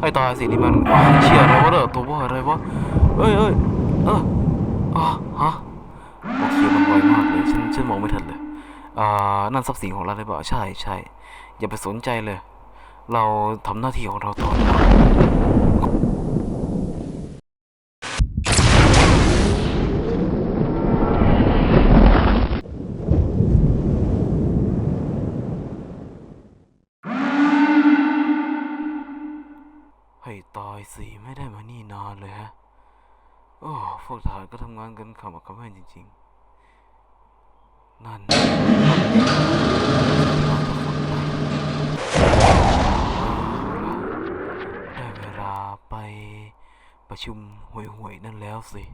ไอ้ตายสินี่มันว้เชี่ยอะไรวะเด้อตัวว่าอะไรวะเอ้ยเอ้ยเอออะฮะโอเคมันไวมากเลยฉันฉันมองไม่ทันเลยอ่านั่นทรัพย์สินของเราได้เปล่าใช่ใช่อย่าไปสนใจเลย เราทำหน้าที่ของเราต่อดีกว่า ให้ ตายสีไม่ได้มานี่นานเลยฮะ โอ้พวกทหารก็ทำงานกันขมักเขม้นจริง ๆ นั่นได้เวลาไปประชุมห่วยๆนั่นแล้วสิ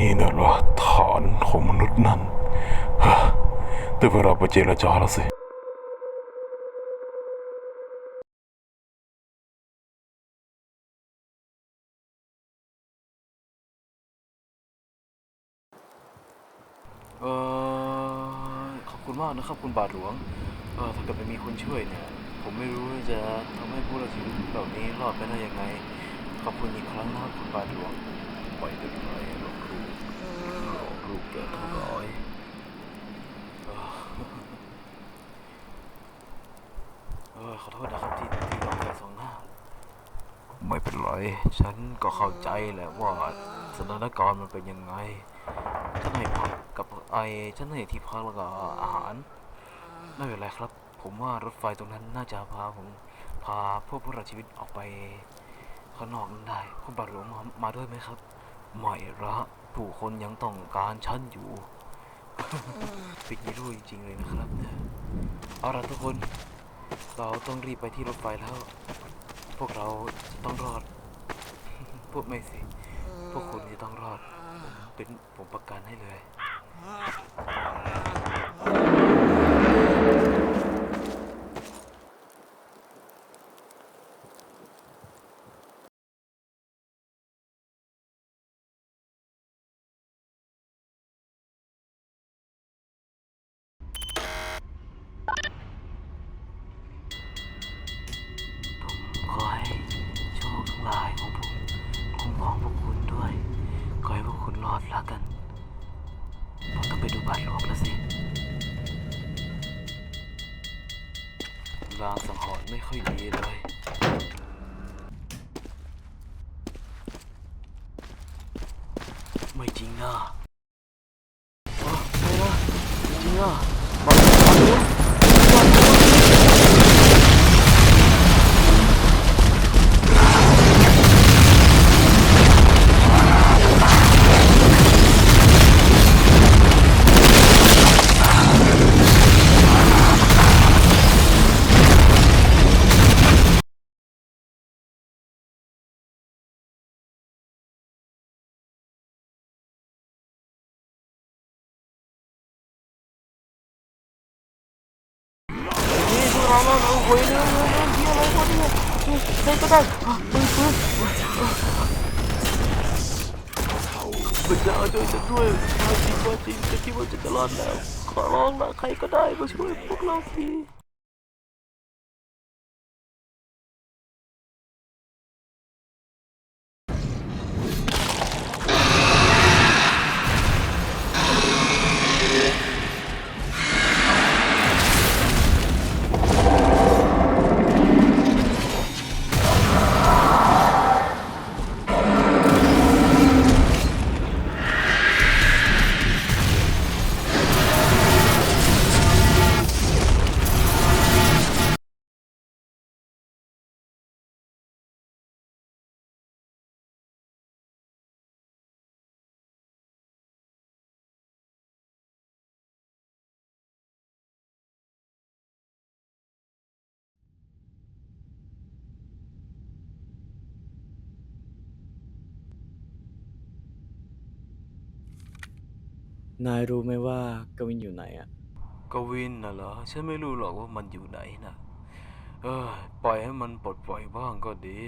นี่นะเหรอฐานของมนุษย์นั่นฮะได้เวลาไปเจรจาแล้วสิเออขอบคุณมากนะครับคุณบาทหลวง เออถ้าเกิดไม่มีคนช่วยเนี่ย ผมไม่รู้ว่าจะทำให้ผู้รอดชีวิตเหล่านี้รอดไปได้ยังไง ขอบคุณอีกครั้งนะครับคุณบาทหลวงปล่อยเด็กน้อยหลอกลูกหลอกลูกแกเท่าร้อยเออเออขอโทษนะครับที่ที่เราไปสองหน้า ไม่เป็นไร ฉันก็เข้าใจแหละว่าสถานการณ์มันเป็นยังไง ฉันให้พักกับไอ ฉันให้ที่พักแล้วก็อาหาร ไม่เป็นไรครับ ผมว่ารถไฟตรงนั้นน่าจะพาผมพาพวกผู้รอดชีวิตออกไปข้างนอกนั้นได้ คุณบาทหลวงมามาด้วยไหมครับ ไม่ละผู้คนยังต้องการฉันอยู่ เป็นฮีโร่จริงๆเลยนะครับเอาละทุกคน เราต้องรีบไปที่รถไฟแล้ว พวกเราต้องรอด พวกไม่สิ พวกคุณจะต้องรอดผมเป็นผมประกันให้เลย ผมขอให้โชคทั้งหลายของผมคุ้มครองพวกคุณด้วย ขอให้พวกคุณรอดแล้วกัน ผมต้อง ไปดูบาทหลวงแล้วสิลางสังหรณ์ไม่ค่อยดีเลย จ้าช่วยฉันด้วยถ้าจริงว่าจริงจะคิดว่าจะจะรอดแล้ว ขอร้องนะใครก็ได้มาช่วยพวกเราที นายรู้ไหมว่ากวินอยู่ไหนอะกวินน่ะเหรอ ฉันไม่รู้หรอกว่ามันอยู่ไหนนะเออปล่อยให้มันปลดปล่อยบ้างก็ดี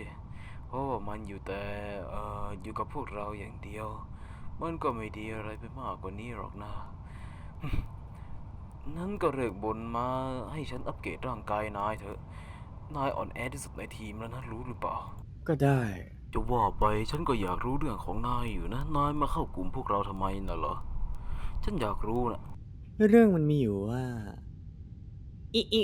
เพราะว่ามันอยู่แต่เอ่ออยู่กับพวกเราอย่างเดียว มันก็ไม่ดีอะไรไปมากกว่านี้หรอกนะ นั่นก็เลิกบนมาให้ฉันอัปเกรดร่างกายนายเถอะ นายอ่อนแอที่สุดในทีมแล้วนะรู้หรือเปล่า ก็ได้ จะว่าไปฉันก็อยากรู้เรื่องของนายอยู่นะ นายมาเข้ากลุ่มพวกเราทำไมน่ะเหรอ ฉันอยากรู้นะเรื่องมันมีอยู่ว่า อีอี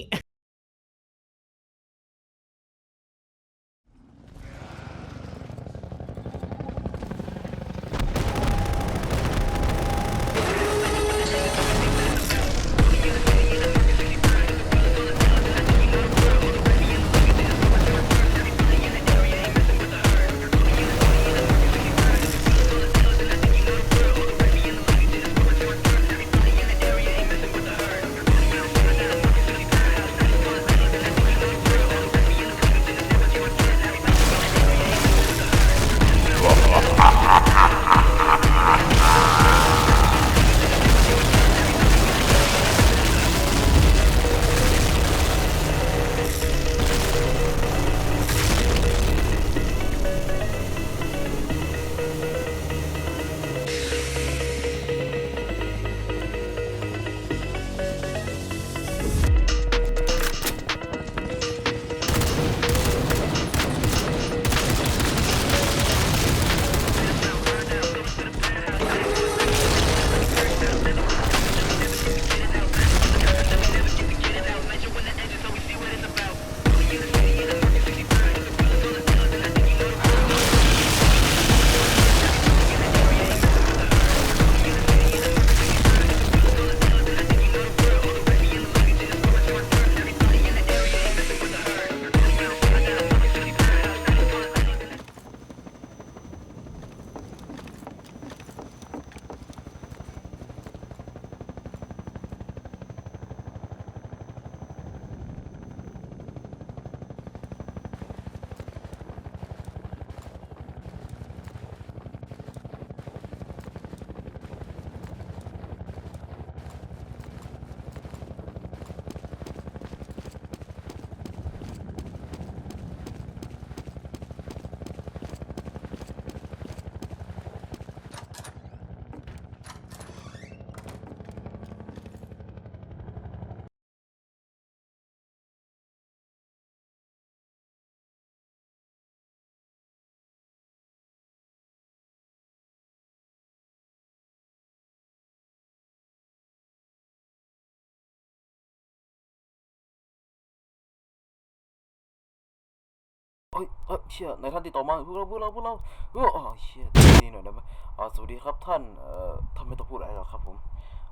เออเชี่ยในายท่านติดต่อมาพวกเราพวกเราพวกเราเอออ๋อเชี่ยนี่หน่อยได้ไหมอ่าสวัสดีครับท่านเอ่อท่านไม่ต้องพูดอะไรหรอกครับผม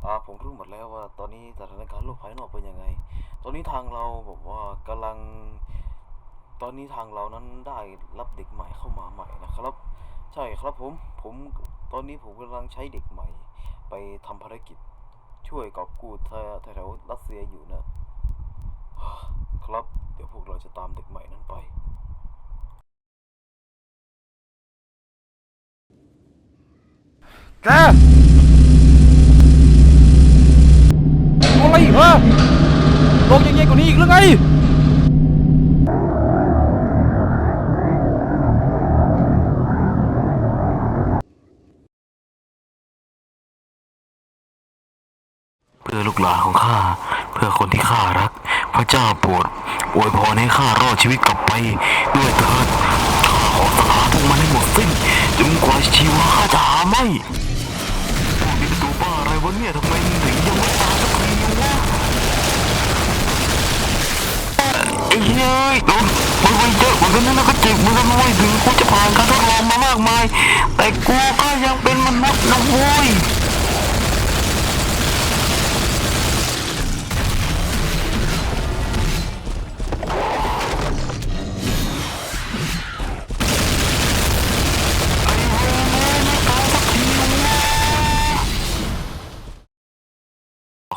อ่าผมรู้หมดแล้วว่าตอนนี้สถานการณ์โลกภายนอกเป็นยังไง ตอนนี้ทางเราบอกว่ากำลัง ตอนนี้ทางเรานั้นได้รับเด็กใหม่เข้ามาใหม่นะครับ ใช่ครับผมผมตอนนี้ผมกำลังใช้เด็กใหม่ ไปทำภารกิจช่วยกอบกู้แถวรัสเซียอยู่นะครับ เดี๋ยวพวกเราจะตามเด็กใหม่นั้นไป แกอะไรอีกฮะลงยังไงกว่านี้อีกหรือไงเพื่อลูกหลานของข้า เพื่อคนที่ข้ารัก พระเจ้าโปรดอวยพรให้ข้ารอดชีวิตกลับไป ด้วยเถิดข้าขอสังหารพวกมันให้หมดสิ้น จนกว่าชีวะข้าจะหาไม่พวกนี้เป็นตัวบ้าอะไรวะเนี่ยทำไมถึงยังไม่ตายสักทีวะไอ้เฮ้ยโดนมันไปเยอะเหมือนกันนะแล้วก็เจ็บเหมือนกันนะเว้ยถึงกูจะผ่านการทดลองมามากมาย แต่กูก็ยังเป็นมนุษย์นะเว้ย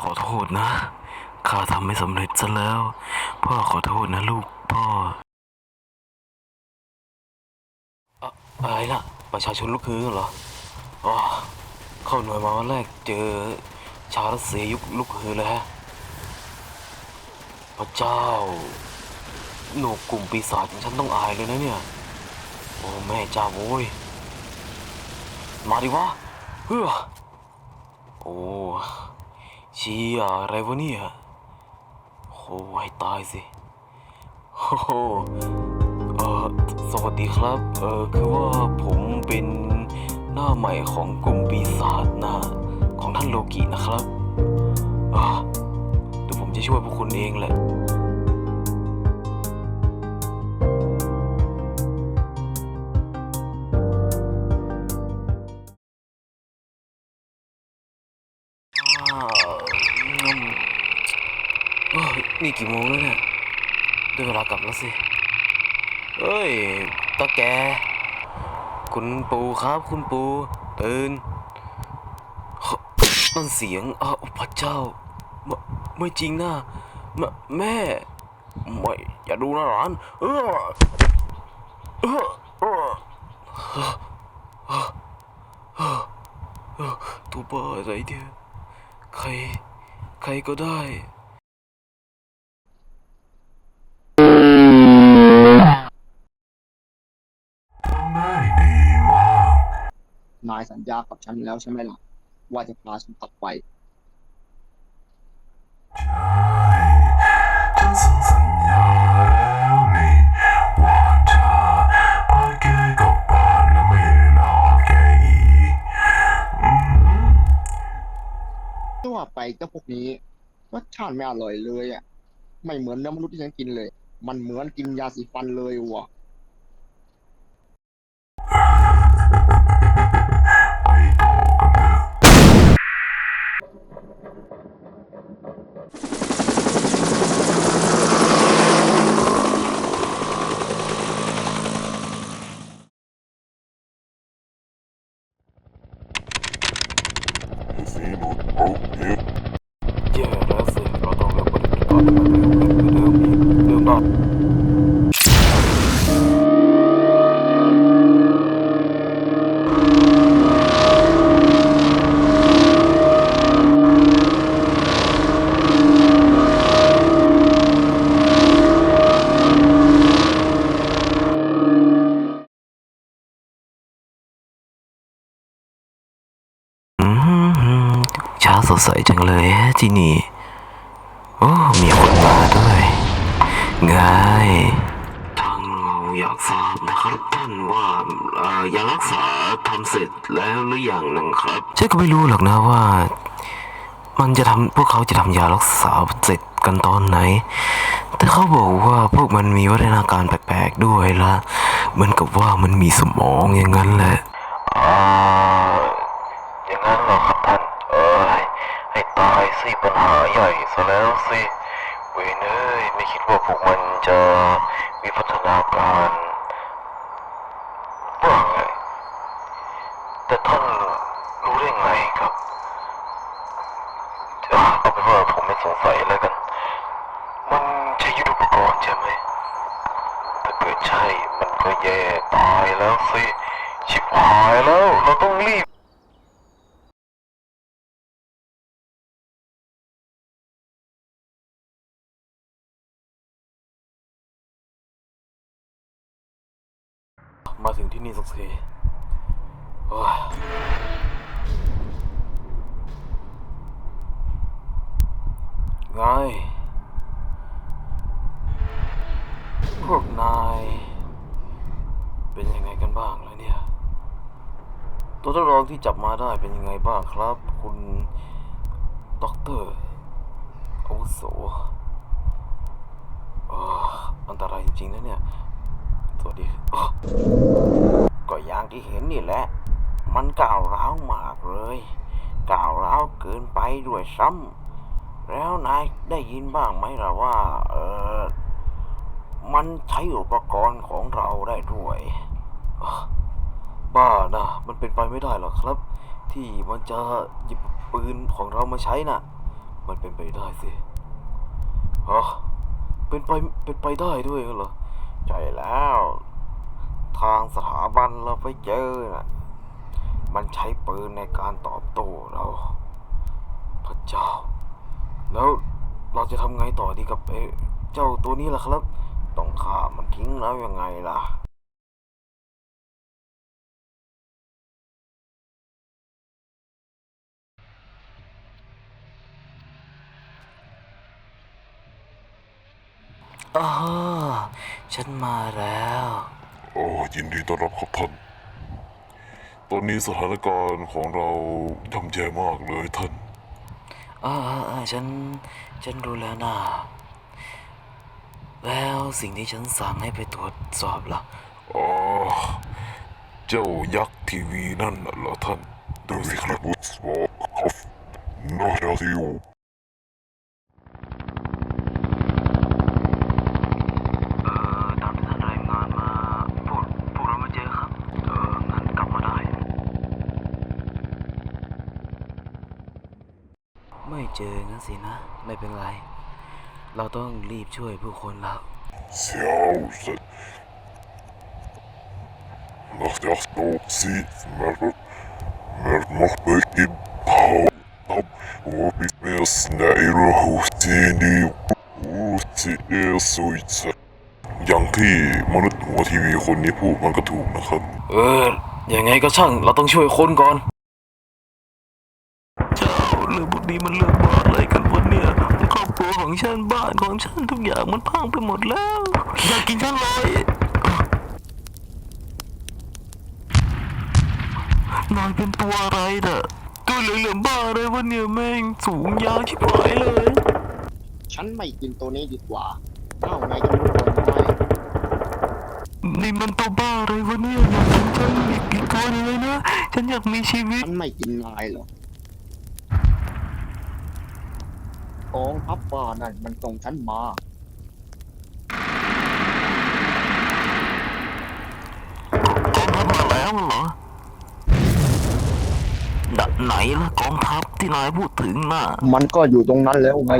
ขอโทษนะ ข้าทำไม่สำเร็จซะแล้ว พ่อขอโทษนะลูกพ่ออะอะไรล่ะ ประชาชนลุกฮือเหรออ๋อเข้าหน่วยมาวันแรกเจอ ชาวรัสเซียยุคลุกฮือเลยฮะพระเจ้าหนูกลุ่มปีศาจของฉันต้องอายเลยนะเนี่ย โอ้ แม่เจ้าโว้ย มาดิวะ เฮ้อ โอ้ เชี้ยอะไรวะเนี่ยโอ้ให้ตายสิโอ้โหเออสวัสดีครับ เออคือว่าผมเป็นหน้าใหม่ของกลุ่มปีศาจนะของท่านโลกินะครับอ่าเดี๋ยวผมจะช่วยพวกคุณเองแหละ กลับแล้วสิ เอ้ยตาแก คุณปูครับคุณปู ตื่นนั่นเสียงอ้าวพระเจ้า ไม่ไม่จริงนะแม่แม่ ไม่ อย่าดูนะหลานเออเออเออตัวบ้าอะไรเนี่ยใคร ใครก็ได้ นายสัญญากับฉันแล้วใช่ไหมล่ะ ว่าจะพาฉันกลับไปใช่ฉันสัญสัญญาแล้วนี่ว่าจะพาแกกลับบ้านและไม่ได้รอแกอีกอืมจะว่าไปเจ้าพวกนี้รสชาติไม่อร่อยเลยอะ ไม่เหมือนเนื้อมนุษย์ที่ฉันกินเลย มันเหมือนกินยาสีฟันเลยว่ะ สีหนุดโอ้เฮ้ย ที่นี่ โอ้ มีคนมาด้วยไงทางเราอยากทราบนะครับท่านว่าเอ่อยารักษาทำเสร็จแล้วหรือยังนะครับฉันก็ไม่รู้หรอกนะว่า มันจะทำพวกเขาจะทำยารักษาเสร็จกันตอนไหน แต่เขาบอกว่าพวกมันมีวัฒนาการแปลกๆด้วยละเหมือนกับว่ามันมีสมองอย่างนั้นแหละอ่า อย่างนั้นเหรอครับท่าน เอ้ย ให้ ตายสิปัญหาใหญ่ซะแล้วสิเวยเนยไม่คิดว่าพวกมันจะมีพัฒนาการว่าไงแต่ท่านรู้ได้ไงครับเอาเป็นว่าผมไม่สงสัยแล้วกัน มันใช้ยุทโธปกรณ์ใช่ไหมถ้าเกิดใช่มันก็แย่ตายแล้วสิชิบหายแล้ว เราต้องรีบ ที่นี่สักทีโอ้ยไงพวกนาย เป็นยังไงกันบ้างแล้วเนี่ย ตัวทดลองที่จับมาได้เป็นยังไงบ้างครับ คุณด็อกเตอร์อาวุโสอันตรายจริงๆนะเนี่ย สวัสดีก็อย่างที่เห็นนี่แหละ มันก้าวร้าวมากเลยก้าวร้าวเกินไปด้วยซ้ำแล้วนายได้ยินบ้างไหมล่ะว่า เออมันใช้อุปกรณ์ของเราได้ด้วย บ้านะมันเป็นไปไม่ได้หรอกครับ ที่มันจะหยิบปืนของเรามาใช้น่ะ มันเป็นไปได้สิอ๋อเป็นไปเป็นไปได้ด้วยเหรอ ใช่แล้ว ทางสถาบันเราไปเจอนะมันใช้ปืนในการตอบโต้เราพระเจ้า แล้วเราจะทำไงต่อดีกับเจ้าตัวนี้ล่ะครับ ต้องฆ่ามันทิ้งแล้วยังไงล่ะ อ๋อฉันมาแล้ว โอ้ยินดีต้อนรับครับท่าน ตอนนี้สถานการณ์ของเราย่ำแย่มากเลยท่าน อ่าอ่าฉัน ฉันรู้แล้วนะ แล้วสิ่งที่ฉันสั่งให้ไปตรวจสอบล่ะ อ๋อ เจ้ายักษ์ทีวีนั่นน่ะเหรอท่าน ดูสิครับบุสบอกครับนอกจากที่อยู่ เอ่อตามที่ท่านรายงานมา พวก พวกเรามาเจอครับ เออ งั้นกลับมาได้ ไม่เจองั้นสินะ ไม่เป็นไร เราต้องรีบช่วยผู้คนแล้ว Sjálfsagt. Nach der Stopsi smärr smärr moppöki pau pau och vi med snära hostini hosti är så itse อย่างที่มนุษย์หัวทีวีคนนี้พูดมันก็ถูกนะครับ เออ ยังไงก็ช่าง เราต้องช่วยคนก่อน เจ้าเรื่องพวก นี้มันเรื่องบ้าอะไรกันวะเนี่ยครอบครัวของฉันบ้านของฉันทุกอย่างมันพังไปหมดแล้วอยากกินฉันเลยนายเป็นตัวอะไรน่ะตัวเหลืองๆบ้าอะไรวะเนี่ยแม่งสูงยาวชิบหายเลย ฉันไม่กินตัวนี้ดีกว่าเอ้าไงจะรู้ตัวน้อยนี่มันตัวบ้าอะไรวะเนี่ยอยากกินฉันอีกกี่ตัวเลยนะ ฉันอยากมีชีวิต ฉันไม่กินนายหรอก กองทัพบ้านั่นมันส่งฉันมา กองทัพมาแล้วเหรอดะไหนล่ะกองทัพที่นายพูดถึงน่ะ มันก็อยู่ตรงนั้นแล้วไง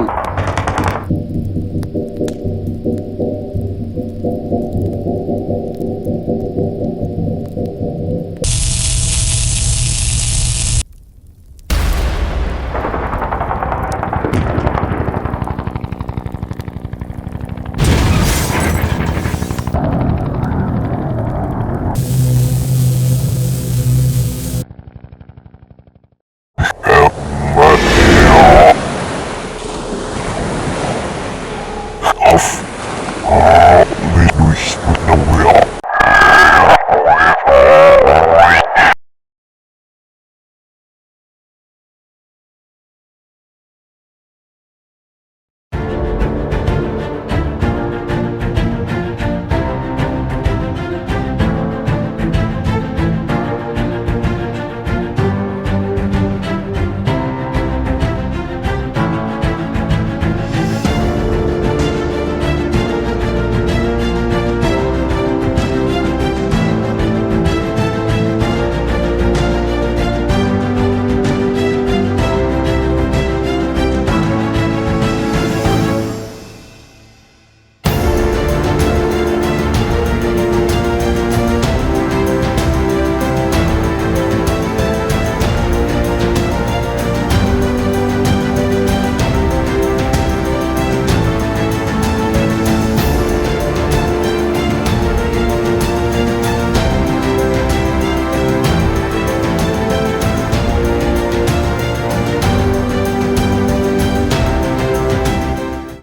auf. Ah, will ich mit einer